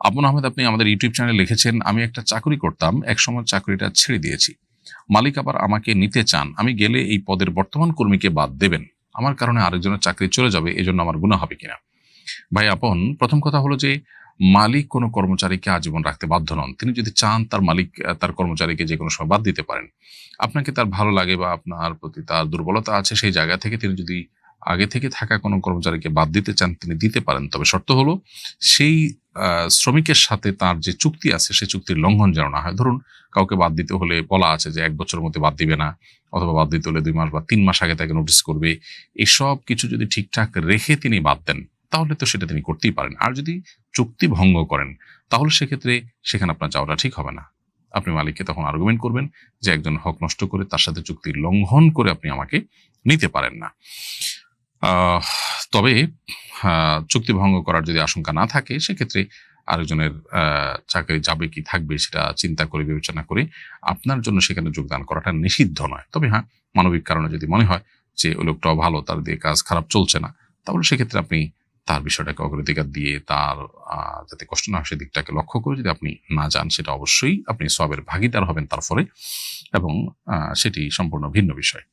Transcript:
আপন আহমেদ, আপনি আমাদের ইউটিউব চ্যানেলে লিখেছেন, আমি একটা চাকরি করতাম, একসময় চাকরিটা ছেড়ে দিয়েছি। মালিক আবার আমাকে নিতে চান, আমি গেলে এই পদের বর্তমান কর্মীকে বাদ দেবেন। আমার কারণে আরেকজনের চাকরি চলে যাবে, এজন্য আমার গুণা হবে কিনা? ভাই আপন, প্রথম কথা হলো যে, মালিক কোনো কর্মচারীকে আজীবন রাখতে বাধ্য নন। তিনি যদি চান তার মালিক তার কর্মচারীকে যে কোনো সময় বাদ দিতে পারেন। আপনাকে তার ভালো লাগে বা আপনার প্রতি তার দুর্বলতা আছে, সেই জায়গা থেকে তিনি যদি আগে থেকে থাকা কোনো কর্মচারীকে বাদ দিতে চান, তিনি দিতে পারেন। তবে শর্ত হলো, সেই শ্রমিকের সাথে তার যে চুক্তি আছে সেই চুক্তির লঙ্ঘন যেন না হয়। ধরুন, কাউকে বাদ দিতে হলে বলা আছে যে এক বছরের মধ্যে বাদ দিবে না, অথবা বাদ দিতে হলে দুই মাস বা তিন মাস আগে তাকে নোটিস করবে। এসব কিছু যদি ঠিকঠাক রেখে তিনি বাদ দেন, তাহলে তো সেটা তিনি করতেই পারেন। আর যদি চুক্তি ভঙ্গ করেন, তাহলে সেক্ষেত্রে সেখানে আপনার যাওয়াটা ঠিক হবে না। আপনি মালিককে তখন আর্গুমেন্ট করবেন যে একজন হক নষ্ট করে তার সাথে চুক্তি লঙ্ঘন করে আপনি আমাকে নিতে পারেন না। তবে চুক্তি ভঙ্গ করার যদি আশঙ্কা না থাকে, সেক্ষেত্রে আরেকজনের চাকরি যাবে কি থাকবে সেটা চিন্তা করে, বিবেচনা করে আপনার জন্য সেখানে যোগদান করাটা নিষিদ্ধ নয়। তবে হ্যাঁ মানবিক কারণে যদি মনে হয় যে ওই লোকটাও ভালো, তার দিয়ে কাজ খারাপ চলছে না, তাহলে সেক্ষেত্রে আপনি তার বিষয়টাকে অগ্রাধিকার দিয়ে তার যাতে কষ্ট না হয় সেদিকটাকে লক্ষ্য করে যদি আপনি না যান, সেটা অবশ্যই আপনি সবের ভাগিদার হবেন তার ফলে এবং সেটি সম্পূর্ণ ভিন্ন বিষয়।